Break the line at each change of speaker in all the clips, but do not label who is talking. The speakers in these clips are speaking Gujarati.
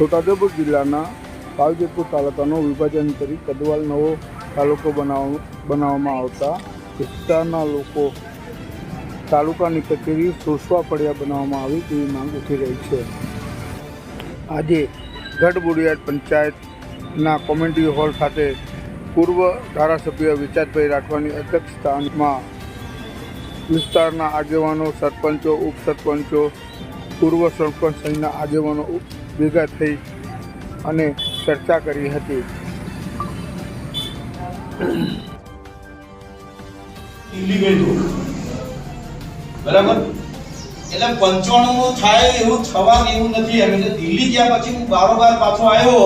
છોટાઉદેપુર જિલ્લાના પાલજેતપુર તાલુકાનું વિભાજન કરી કદવાલ નવો તાલુકો બનાવ, બનાવવામાં આવતા વિસ્તારના લોકો તાલુકાની કચેરી સોસવા પડ્યા બનાવવામાં આવી તેવી માંગ ઉઠી રહી છે. આજે ગઢ બુડિયાદ પંચાયતના કોમ્યુનિટી હોલ ખાતે પૂર્વ ધારાસભ્ય વિચારભાઈ રાઠવાની અધ્યક્ષસ્થાનમાં વિસ્તારના આગેવાનો, સરપંચો, ઉપસરપંચો, પૂર્વ સરપંચ સહિતના આગેવાનો ભેગા થઈ અને ચર્ચા કરી હતી.
એટલે પંચાણું થાય એવું થવા એવું નથી. એમ એટલે દિલ્હી ગયા પછી હું બારોબાર પાછો આવ્યો.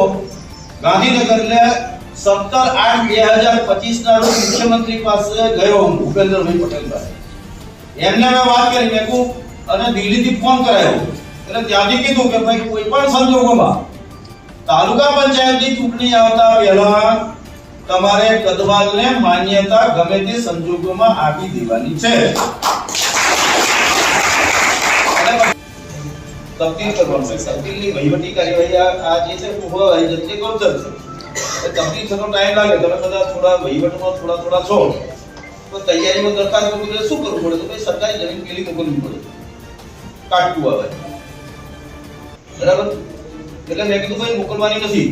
ગાંધીનગર એટલે સત્તર આઠ બે હજાર પચીસ ના રોજ મુખ્યમંત્રી પાસે ગયો હું, ભૂપેન્દ્રભાઈ પટેલ પાસે. એમને મેં વાત કરી, મેં કહું, અને દિલ્હીથી ફોન કરાયો. એટલે ત્યાંથી કીધું કે ભાઈ કોઈ પણ સંજોગોમાં તાલુકા પંચાયતની ચૂંટણી આવતા પહેલા તમારે કદવાલને માન્યતા ગમે તે સંજોગોમાં આપી દેવાની છે. તબદીલ કરવાનું છે. તબદીલની વહીવટી કાર્યવાહી આ જે છે પૂર્વ જતી ગોચર છે. તબદીલ થતો ટાઈમ લાગે. તમે બધા થોડા વહીવટમાં થોડા થોડા છો. તો તૈયારીમાં દરખાસ્ત મૂકી શું કરવું પડે? તો ભાઈ સરકારી જમીન પેલી મોકલવી પડે કાટવું આવે. બરાબર? એટલે મેં કીધું કોઈ મોકલવાની નથી.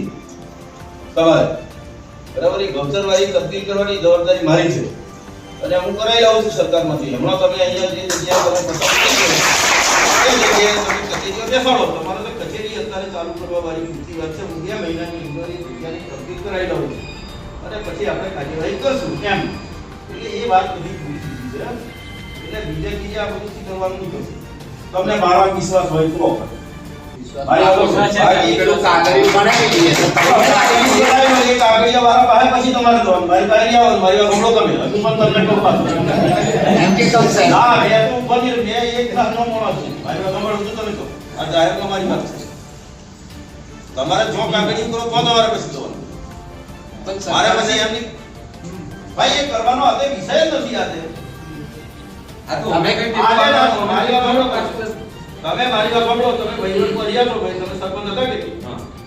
તમારે. બરાબર? એ ગૌચરવાળી તબદીલ કરવાની જવાબદારી મારી છે. અને હું કરાવી લાવું છું સરકારમાંથી. હમણાં તમે અહીંયા જે જગ્યાએ તમે પસંદ તો કચેરી અત્યારે ચાલુ કરવા વાળી ઊંચી વાત છે. હું મહિનાની અંદર એ કરાવી લઉં છું. અને પછી આપણે કાર્યવાહી કરશું. એમ એટલે એ વાત બધી પૂરી થઈ છે. એટલે બીજે બીજે આ કરવાનું નહીં તમને મારા વિશ્વાસ હોય તો તમારે જો કાગળી કરો તો તમારે પછી જવાનું. મારે પછી એમની ભાઈ એ કરવાનો આજે વિષય નથી આજે.
તમે કઈ
આજે મારી વાત સાંભળો તમે મારી વાત સાંભળો. તમે વહીવટ કરી આપો ભાઈ. તમે સરપંચ હતા કે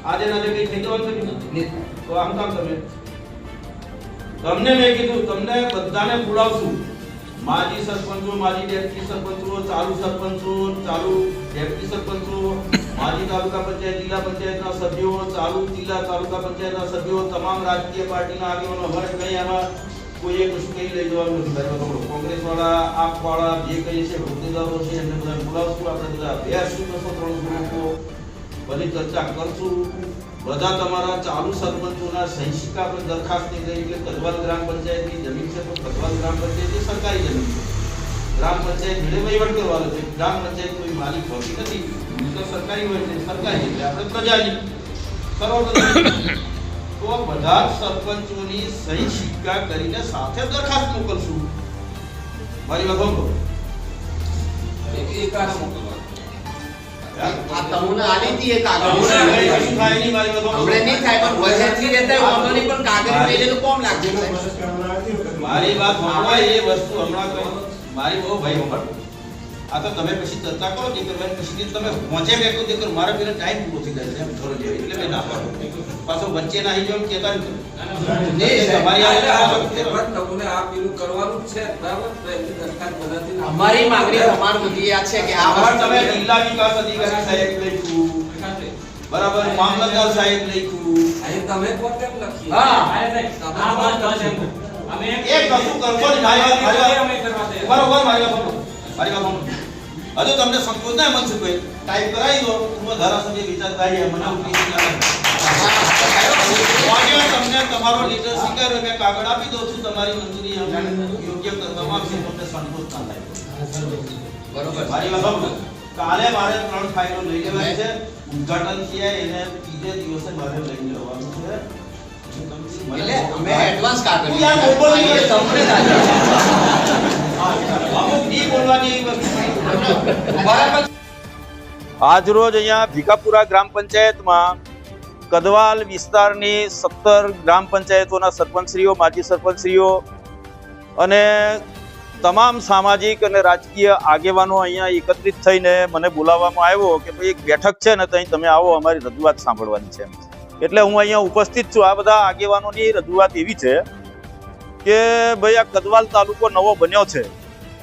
આજે નાજે કઈ થઈ જવાનું છે કે? તો આમ કામ તમે તમને મેં કીધું તમને બધાને બોલાવશું માજી સરપંચો માજી ડેપ્યુટી સરપંચો ચાલુ સરપંચો ચાલુ ડેપ્યુટી સરપંચો માજી તાલુકા પંચાયત જિલ્લા પંચાયતના સભ્યો ચાલુ જિલ્લા તાલુકા પંચાયતના સભ્યો તમામ રાજકીય પાર્ટીના આગેવાનો અમારે કઈ આમાં કોઈએ કશું કઈ લઈ જવાનું નથી ભાઈ બરોબર કોંગ્રેસ વાળા આપ વાળા જે કહીએ છે, હોદ્દેદારો છે, એમને બધા બોલાવશું, આપણે બધા બેસશું બસો ત્રણસો લોકો બધી ચર્ચા કરશું. બધા તમારા ચાલુ સરપંચોના સહી સિક્કા પર દરખાસ્તની ગઈ એટલે કદવાલ ગ્રામ પંચાયતની જમીન છે, તો કદવાલ ગ્રામ પંચાયત એ સરકારી જમીન છે. ગ્રામ પંચાયત જોડે વહીવટ કરવાનો છે. ગ્રામ પંચાયત કોઈ માલિક હોતી નથી. તો સરકારી હોય છે, સરકારી, એટલે આપણે પ્રજાની બરોબર તો બધા જ સરપંચોની સહી સિક્કા કરીને સાથે દરખાસ્ત મોકલશું. મારી વાત સાંભળો.
આ તમને આલી હતી એ કાગળ.
હમણાં થાય નહીં મારી વાત સાંભળો.
નહીં થાય પણ વહેંચી રહેતા હોય વાંધો નહીં, પણ કાગળ પેલેલું કોમ લાગશે.
મારી વાત સાંભળો એ વસ્તુ હમણાં કહી. મારી બહુ ભાઈ સાંભળો આ તો તમે પછી ચર્ચા કરો કે કરવાની પછી તમે પહોંચે બેઠો તે કરો મારા પેલા ટાઈમ પૂરો થઈ જાય છે એમ ધોરણ જેવો એટલે મેં ના પાડો. પાછો વચ્ચે ના આવી જાવ નહીં,
સાહેબ.
તમારી
આ
આ
પણ તમને આ પેલું કરવાનું છે બરાબર? તો એની દરખાસ્ત બધાથી
અમારી માંગણી તમારા બધી આ છે કે આ
આમાં તમે જિલ્લા વિકાસ અધિકારી સાહેબ લખ્યું. બરાબર મામલતદાર સાહેબ લખ્યું.
અહીં તમે કોણ કેમ લખી
હા.
તમે પોતે છે અમે
એક કશું કરશો નહીં વાત વાત બરોબર મારી વાત. મારી વાત. હજુ તમને સંકોચ ના મનસુખભાઈ ટાઈપ કરાવી દો. હું ધારાસભ્ય વિચાર થાય મને તમને તમારો લીટર સ્વીકાર્યો મેં કાગળ આપી દઉં છું. તમારી મંજૂરી યોગ્ય કરવામાં આવશે તમને સંકોચ ના થાય.
બરોબર.
મારી વાત. કાલે મારે ત્રણ ફાઇલો લઈ લેવાની છે. ઉદ્ઘાટન થયા એને ત્રીજે દિવસે મારે લઈ જવાનું છે.
એટલે અમે એડવાન્સ કાગળ તમને
આજરોજ અહીંયા ભીખાપુરા ગ્રામ પંચાયતમાં કદવાલ વિસ્તારની સત્તર ગ્રામ પંચાયતોના સરપંચશ્રીઓ, માજી સરપંચશ્રીઓ અને
તમામ સામાજિક અને રાજકીય આગેવાનો અહીંયા એકત્રિત થઈને મને બોલાવવામાં આવ્યો કે ભાઈ એક બેઠક છે ને ત્યાં તમે આવો, અમારી રજૂઆત સાંભળવાની છે. એટલે હું અહીંયા ઉપસ્થિત છું. આ બધા આગેવાનોની રજૂઆત એવી છે કે ભાઈ આ કદવાલ તાલુકો નવો બન્યો છે,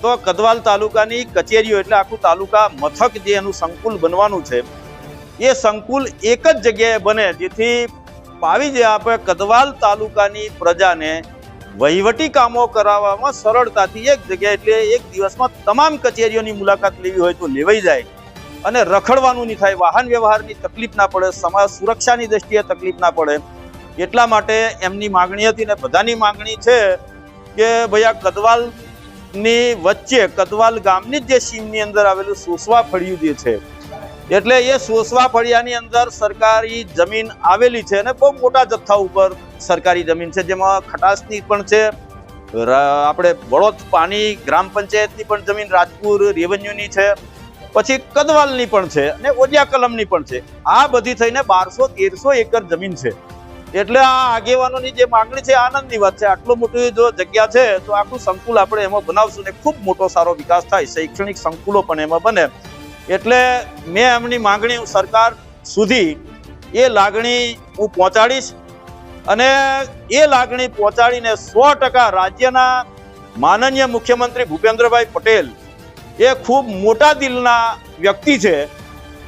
તો કદવાલ તાલુકાની કચેરીઓ એટલે આખું તાલુકા મથક જે એનું સંકુલ બનવાનું છે, એ સંકુલ એક જ જગ્યાએ બને જેથી પાવી જે આપણે કદવાલ તાલુકાની પ્રજાને વહીવટી કામો કરાવવામાં સરળતાથી એક જગ્યાએ એટલે એક દિવસમાં તમામ કચેરીઓની મુલાકાત લેવી હોય તો લેવાઈ જાય. અને રખડવાનું નહીં થાય, વાહન વ્યવહારની તકલીફ ના પડે, સમાજ સુરક્ષાની દ્રષ્ટિએ તકલીફ ના પડે. એટલા માટે એમની માગણી હતી ને બધાની માગણી છે કે ભાઈ આ કદવાલની વચ્ચે, કદવાલ ગામની જ સીમની અંદર આવેલું સોસવા ફળિયું જે છે, એટલે એ સોસવા ફળિયાની અંદર સરકારી જમીન આવેલી છે અને બહુ મોટા જથ્થા ઉપર સરકારી જમીન છે, જેમાં ખટાસની પણ છે આપણે બળોદ પાણી ગ્રામ પંચાયતની પણ જમીન, રાજપુર રેવન્યુની છે, પછી કદવાલની પણ છે અને ઓજિયા કલમની પણ છે. આ બધી થઈને બારસો તેરસો એકર જમીન છે. એટલે આ આગેવાનોની જે માંગણી છે, આનંદની વાત છે. આટલું મોટી જો જગ્યા છે, તો આખું સંકુલ આપણે એમાં બનાવશું ને ખૂબ મોટો સારો વિકાસ થાય. શૈક્ષણિક સંકુલો પણ એમાં બને. એટલે મેં એમની માંગણી સરકાર સુધી એ લાગણી હું પહોંચાડીશ અને એ લાગણી પહોંચાડીને સો ટકા રાજ્યના માનનીય મુખ્યમંત્રી ભૂપેન્દ્રભાઈ પટેલ એ ખૂબ મોટા દિલના વ્યક્તિ છે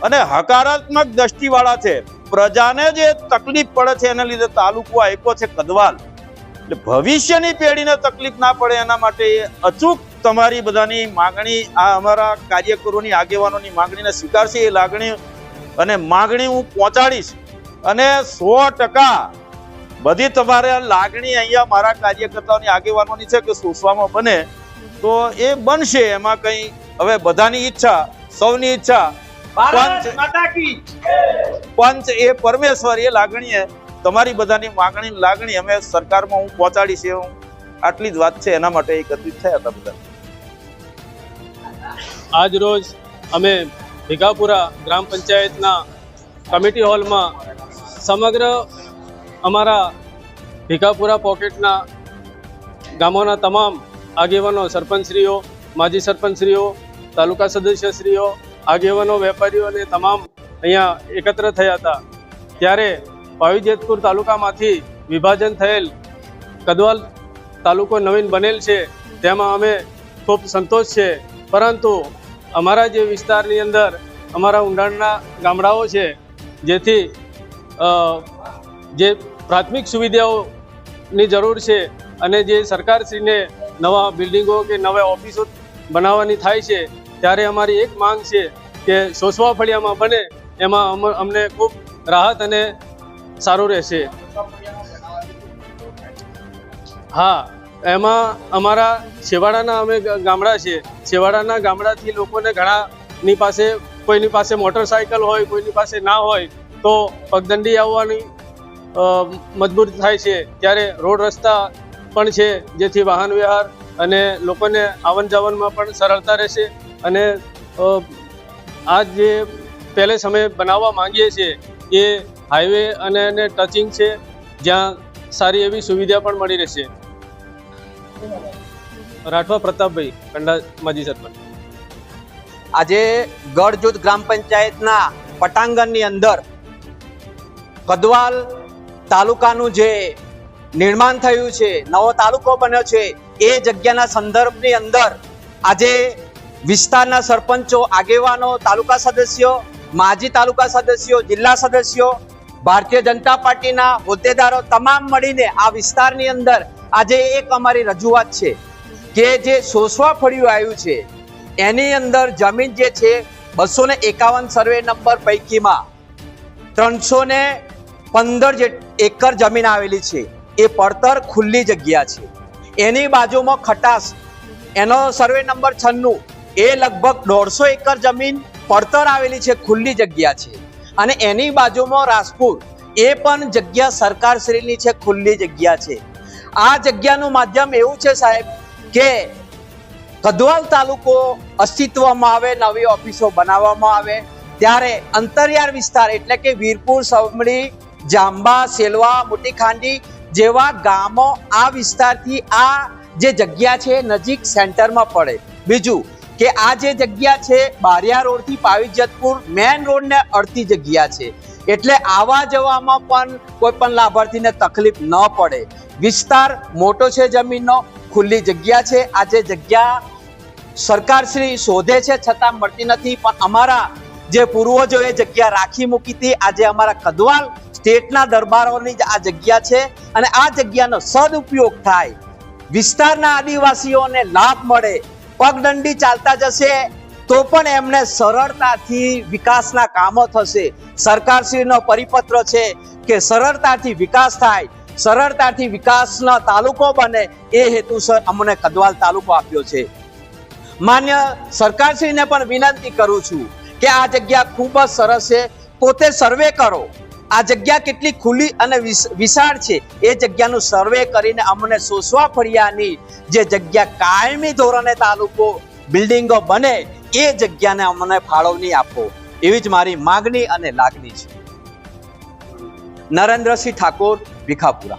અને હકારાત્મક દ્રષ્ટિવાળા છે. પ્રજાને જે તકલીફ પડે છે એના લીધે તાલુકો આપ્યો છે કદવાલ. એટલે ભવિષ્યની પેઢીને તકલીફ ના પડે એના માટે અચૂક તમારી બધાની માગણી, આ અમારા કાર્યકરોની આગેવાનોની માગણીને સ્વીકારશે એ લાગણી અને માગણી હું પહોંચાડીશ. અને સો ટકા બધી તમારે લાગણી અહીંયા મારા કાર્યકર્તાઓની આગેવાનોની છે કે સોસવામાં બને, તો એ બનશે એમાં કંઈ. હવે બધાની ઈચ્છા, સૌની ઈચ્છા પંચ એ પરમેશ્વર એ લાગણીએ તમારી બધાની માગણી લાગણી અમે સરકારમાં હું પહોંચાડી છે હું આટલી જ વાત છે એના માટે એકત્રિત થયા હતા બધા.
આજ રોજ અમે ભીગાપુરા ગ્રામ પંચાયતના કમિટી હોલમાં સમગ્ર અમારા ભીગાપુરા પોકેટના ગામોના તમામ આગેવાનો સરપંચશ્રીઓ માજી સરપંચશ્રીઓ તાલુકા સદસ્યશ્રીઓ આગેવાનો વેપારીઓ અને તમામ અહીંયા એકત્ર થયા હતા. ત્યારે ભાવી જેતપુર તાલુકામાંથી વિભાજન થયેલ કદવાલ તાલુકો નવીન બનેલ છે. તેમાં અમે ખૂબ સંતોષ છે. પરંતુ અમારા જે વિસ્તારની અંદર અમારા ઊંડાણના ગામડાઓ છે, જેથી જે પ્રાથમિક સુવિધાઓની જરૂર છે અને જે સરકારશ્રીને નવા બિલ્ડિંગો કે નવા ઓફિસો બનાવવાની થાય છે ત્યારે અમારી એક માંગ છે કે સોસવા ફળિયામાં બને, એમાં અમ- અમને ખૂબ રાહત અને સારું રહેશે. હા, એમાં અમારા છેવાડાના અમે ગામડા છે. છેવાડાના ગામડાથી લોકોને ઘણાની પાસે, કોઈની પાસે મોટરસાયકલ હોય, કોઈની પાસે ના હોય, તો પગદંડી આવવાની મજબૂર થાય છે. ત્યારે રોડ રસ્તા પણ છે, જેથી વાહન વ્યવહાર અને લોકોને આવન જાવનમાં પણ સરળતા રહેશે. અને આ જે પહેલે સમય બનાવવા માંગીએ છીએ એ હાઈવે અને એને ટચિંગ છે, જ્યાં સારી એવી સુવિધા પણ મળી રહેશે. રાઠવા પ્રતાપભાઈ, કંડા, માજી સરપંચ.
આજે ગઢજૂથ ગ્રામ પંચાયતના પટાંગણની અંદર કદવાલ તાલુકાનું જે નિર્માણ થયું છે, નવો તાલુકો બન્યો છે, એ જગ્યાના સંદર્ભની અંદર આજે વિસ્તારના સરપંચો, આગેવાનો, તાલુકા સદસ્યો, માજી તાલુકા સદસ્યો, જિલ્લા સદસ્યો, ભારતીય જનતા પાર્ટીના હોદ્દેદારો તમામ મળીને આ વિસ્તારની અંદર આજે એક અમારી રજૂઆત છે કે જે સોસવા ફળિયું આવ્યું છે, એની અંદર જમીન જે છે બસો એકાવન સર્વે નંબર પૈકીમાં ત્રણસો ને પંદર એકર જમીન આવેલી છે, એ પડતર ખુલ્લી જગ્યા છે. એની બાજુમાં ખટાશ, એનો સર્વે નંબર છન્નું એ લગભગ દોઢસો એકર જમીન પડતર આવેલી છે, ખુલ્લી જગ્યા છે. અને એની બાજુમાં રાજપુર એ પણ જગ્યા સરકારશ્રીની છે, ખુલ્લી જગ્યા છે. આ જગ્યાનું માધ્યમ એવું છે સાહેબ કે કદવાલ તાલુકો અસ્તિત્વમાં આવે, નવી ઓફિસો બનાવવામાં આવે, ત્યારે અંતરિયાળ વિસ્તાર એટલે કે વીરપુર સવમડી જાંબા, સેલવા મોટી ખાંડી જેવા ગામો આ વિસ્તારથી આ જે જગ્યા છે, નજીક સેન્ટરમાં પડે. બીજું કે આ જે જગ્યા છે, બારિયા રોડથી પાવીજતપુર મેન રોડને અડતી જગ્યા છે. એટલે આવા જવામાં પણ કોઈ પણ લાભાર્થીને તકલીફ ન પડે. વિસ્તાર મોટો છે જમીનનો, ખુલ્લી જગ્યા છે. આ જે જગ્યા સરકારશ્રી શોધે છે, છતાં મળતી નથી. પણ અમારા જે પૂર્વજોએ જગ્યા રાખી મૂકી હતી, આજે અમારા કદવાલ સ્ટેટના દરબારોની જ આ જગ્યા છે અને આ જગ્યાનો સદુપયોગ થાય. વિસ્તારના આદિવાસીઓને લાભ મળે. પગદંડી ચાલતા જશે, તો પણ એમને સરળતાથી વિકાસના કામો થશે. સરકારશ્રીનો પરિપત્ર છે કે સરળતાથી વિકાસ થાય, સરળતાથી વિકાસનો તાલુકો બને, એ હેતુસર અમને કદવાલ તાલુકો આપ્યો છે. માન્ય સરકારશ્રીને પણ વિનંતી કરું છું કે આ જગ્યા ખૂબ જ સરસ છે. પોતે સર્વે કરો. આ જગ્યા કેટલી ખુલ્લી અને વિશાળ છે? એ જગ્યાનું સર્વે કરીને અમને સોસવા ફળિયાની જે જગ્યા કાયમી ધોરણે તાલુકો, બિલ્ડિંગો બને, એ જગ્યાને અમને ફાળવણી આપો. એવી જ મારી માગણી અને લાગણી છે. નરેન્દ્રસિંહ ઠાકોર, ભીખાપુરા.